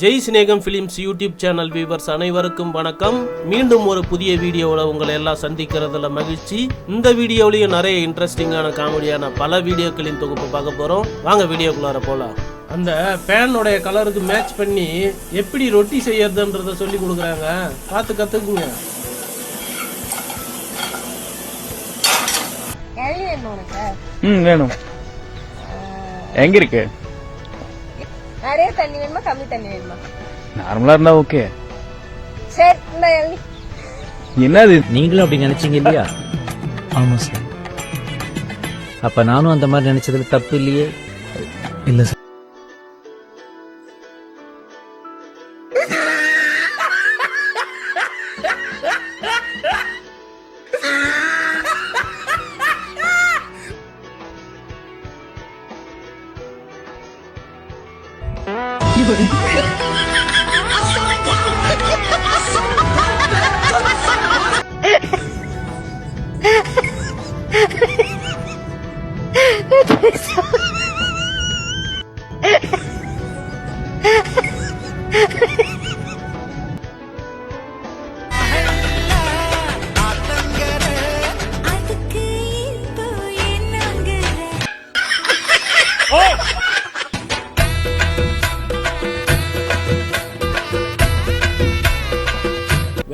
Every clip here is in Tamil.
ஜெய் சிநேகம் ஃபிலிம்ஸ் யூடியூப் சேனல் வியூவர்ஸ் அனைவருக்கும் வணக்கம். மீண்டும் ஒரு புதிய வீடியோவில் உங்களை எல்லாம் சந்திக்கிறதுல மகிழ்ச்சி. இந்த வீடியோலையும் நிறைய இன்ட்ரெஸ்டிங்கான காமெடியான பல வீடியோக்களின் தொகுப்பு பார்க்க போகிறோம் வாங்க வீடியோக்குள்ளார போகலாம் அந்த பேனுடைய கலருக்கு மேட்ச் பண்ணி எப்படி ரொட்டி செய்யறதுன்றத சொல்லி கொடுக்குறாங்க. பார்த்து கற்றுக்குங்க ம் வேணும். எங்க இருக்கு? நிறைய தண்ணி வேணுமா? கம்மி தண்ணி வேணுமா? நார்மலா இருந்தா ஓகே. சரி இந்த இளநீ என்னது? நீங்களும் அப்படி நினைச்சீங்க இல்லையா? ஆமா சார் அப்ப நானும் அந்த மாதிரி நினைச்சதுல தப்பு இல்லையே? இல்ல சார்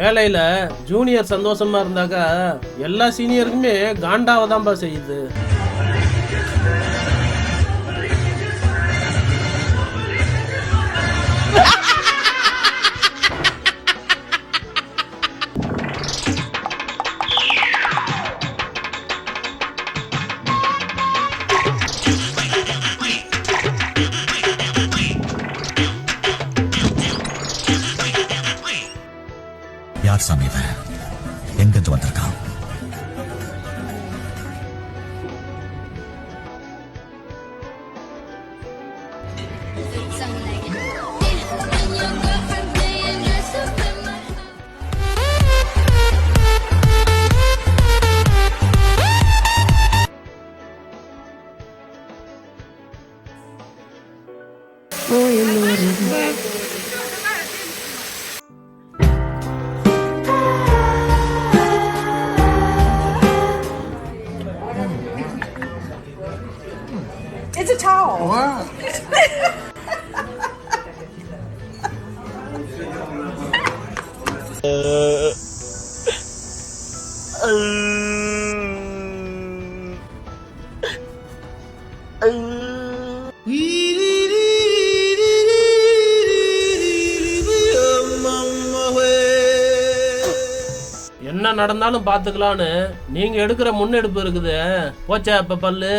வேலையில் ஜூனியர் சந்தோஷமா இருந்தாக்கா எல்லா சீனியருக்குமே காண்டாவை தான்ப்பா செய்யுது. 好啊 என்ன நடந்தாலும் பார்த்துக்கலான்னு நீங்க எடுக்கிற முன்னெடுப்பு இருக்குது. போச்சா இப்ப பல்லு.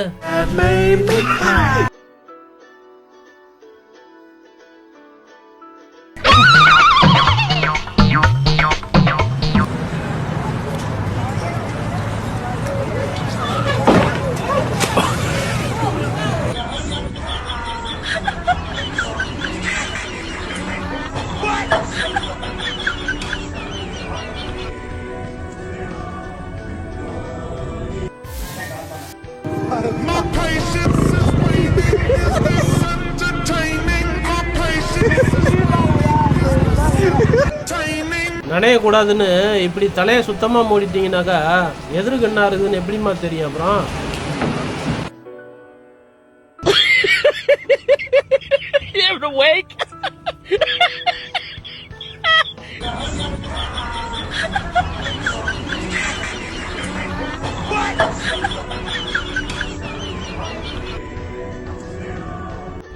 Entertaining. இப்படி தலையை சுத்தமா மூடிட்டிங்கனாக்கா எதிர்க்கு என்ன இருக்குதுன்னு எப்படிம்மா தெரியும் அப்புறம்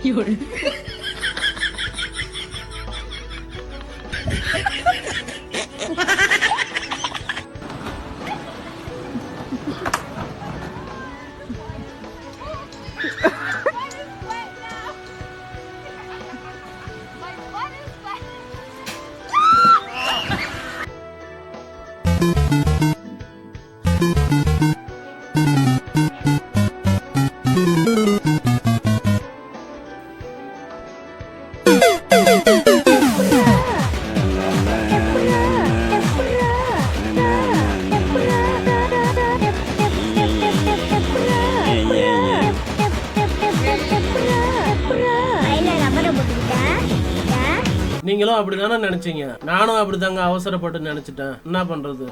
You're... Música நீங்களும் அப்படிதானே நினைச்சீங்க? நானும் அப்படிதாங்க அவசரப்பட்டு நினைச்சிட்டேன். என்ன பண்றது?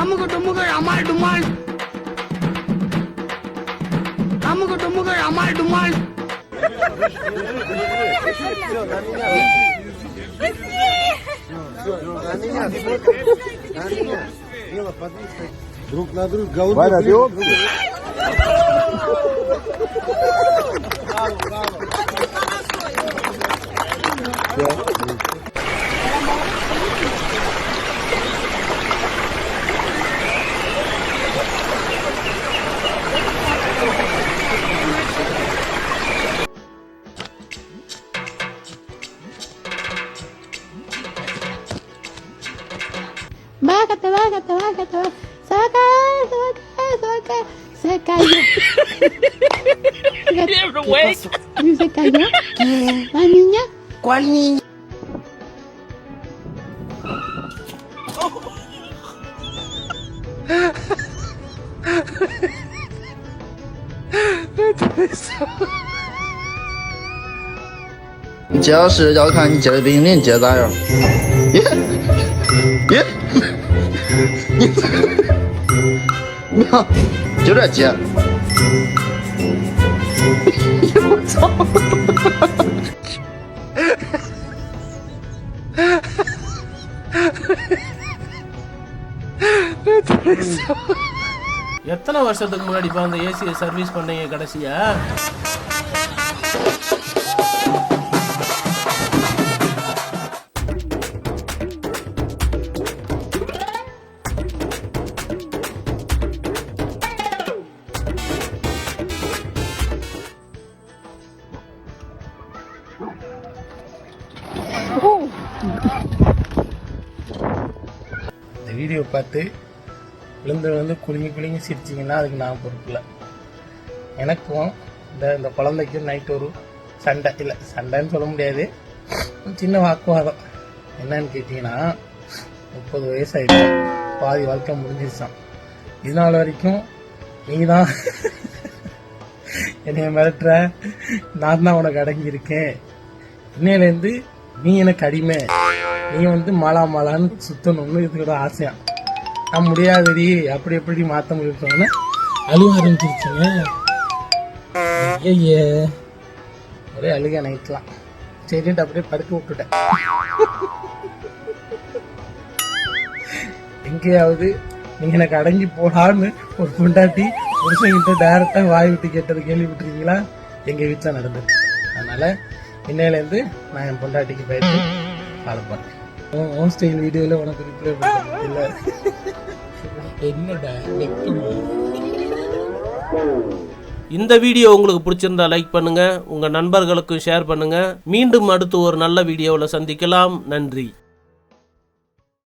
அமுக டுமுக அமால் டுமால். அமுக டுமுக அமால் டுமால். Bájate, bájate, que te va, que te va. Se va a caer, se va a caer, se va a caer. 看你结的冰，你结咋样？耶耶。你你看就这接。我操！எத்தனை வருஷத்துக்கு முன்னாடி இப்போ அந்த ஏசியை சர்வீஸ் பண்ணீங்க கடைசியா இந்த வீடியோ பார்த்து விழுந்து விழுந்து குலுங்கி குலுங்கி சிரிச்சிங்கன்னா அதுக்கு நான் பொறுப்பில்லை. எனக்கும் இந்த இந்த குழந்தைக்கும் நைட் ஒரு சண்டை. இல்லை சண்டைன்னு சொல்ல முடியாது. சின்ன வாக்குவாதம். என்னன்னு கேட்டிங்கன்னா முப்பது வயசாயிடுச்சு பாதி வாழ்க்கை முடிஞ்சிருச்சான் இது நாள் வரைக்கும் நீ தான் என்னைய மிரட்டுற. நான் தான் உனக்கு அடங்கியிருக்கேன். இன்னையிலேருந்து நீ எனக்கு அடிமை. நீ வந்து மாலா மாலான்னு சுத்தணும்னு இதுக்கோட ஆசையா? நான் முடியாதடி அப்படி எப்படி மாத்த முடியும்னு. அழுவ ஆரம்பிச்சிருச்சுங்க ஐயே ஒரே அழுக நைட்லாம். சரின்ட்டு அப்படியே படுக்க விட்டுட்டேன். எங்கேயாவது நீங்க எனக்கு அடங்கி போடான்னு ஒரு பொண்டாட்டி புருஷன்கிட்ட டைரக்டா வாய் விட்டு கேட்டது கேள்விப்பட்டிருக்கீங்களா? எங்க வீட்டுல நடந்தது. அதனால இன்னையிலேருந்து நான் என் பொண்டாட்டிக்கு போயிட்டு ஃபாலோ பண்ணேன் ஹோம் ஸ்டைல் வீடியோல உனக்கு ரிப்ளை பண்ண இல்ல. என்னடா? இந்த வீடியோ உங்களுக்கு பிடிச்சிருந்தா லைக் பண்ணுங்க உங்க நண்பர்களுக்கும் ஷேர் பண்ணுங்க. மீண்டும் அடுத்து ஒரு நல்ல வீடியோவில் சந்திக்கலாம். நன்றி.